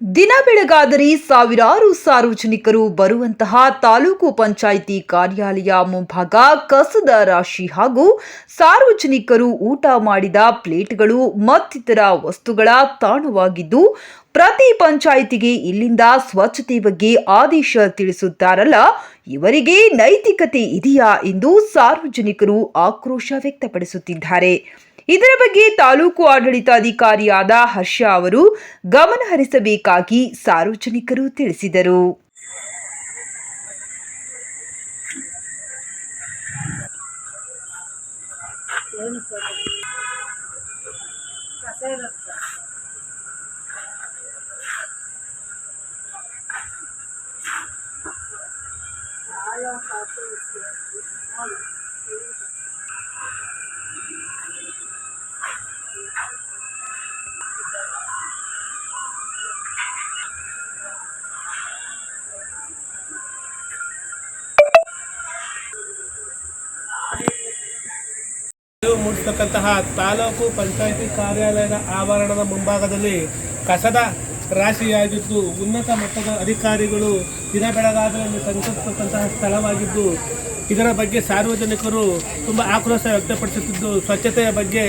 ದಿನ ಬೆಳಗಾದರೆ ಸಾವಿರಾರು ಸಾರ್ವಜನಿಕರು ಬರುವಂತಹ ತಾಲೂಕು ಪಂಚಾಯಿತಿ ಕಾರ್ಯಾಲಯ ಮುಂಭಾಗ ಕಸದ ರಾಶಿ ಹಾಗೂ ಸಾರ್ವಜನಿಕರು ಊಟ ಮಾಡಿದ ಪ್ಲೇಟ್ಗಳು ಮತ್ತಿತರ ವಸ್ತುಗಳ ತಾಣವಾಗಿದ್ದು ಪ್ರತಿ ಪಂಚಾಯಿತಿಗೆ ಇಲ್ಲಿಂದ ಸ್ವಚ್ಛತೆ ಬಗ್ಗೆ ಆದೇಶ ತಿಳಿಸುತ್ತಾರಲ್ಲ, ಇವರಿಗೆ ನೈತಿಕತೆ ಇದೆಯಾ ಎಂದು ಸಾರ್ವಜನಿಕರು ಆಕ್ರೋಶ ವ್ಯಕ್ತಪಡಿಸುತ್ತಿದ್ದಾರೆ. ಇದರ ಬಗ್ಗೆ ತಾಲೂಕು ಆಡಳಿತಾಧಿಕಾರಿಯಾದ ಹರ್ಷ ಅವರು ಗಮನ ಹರಿಸಬೇಕಾಗಿ ಸಾರ್ವಜನಿಕರು ತಿಳಿಸಿದರು. ಅರಿವು ಮೂಡಿಸ್ತಕ್ಕಂತಹ ತಾಲೂಕು ಪಂಚಾಯಿತಿ ಕಾರ್ಯಾಲಯದ ಆವರಣದ ಮುಂಭಾಗದಲ್ಲಿ ಕಸದ ರಾಶಿಯಾಗಿದ್ದು ಉನ್ನತ ಮಟ್ಟದ ಅಧಿಕಾರಿಗಳು ದಿನ ಬೆಳಗಾದರೆ ಸಂಚರಿಸತಕ್ಕಂತಹ ಸ್ಥಳವಾಗಿದ್ದು ಇದರ ಬಗ್ಗೆ ಸಾರ್ವಜನಿಕರು ತುಂಬ ಆಕ್ರೋಶ ವ್ಯಕ್ತಪಡಿಸುತ್ತಿದ್ದು ಸ್ವಚ್ಛತೆಯ ಬಗ್ಗೆ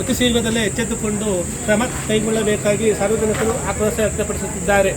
ಅತಿ ಶೀಘ್ರದಲ್ಲೇ ಎಚ್ಚೆತ್ತುಕೊಂಡು ಕ್ರಮ ಕೈಗೊಳ್ಳಬೇಕಾಗಿ ಸಾರ್ವಜನಿಕರು ಆಕ್ರೋಶ ವ್ಯಕ್ತಪಡಿಸುತ್ತಿದ್ದಾರೆ.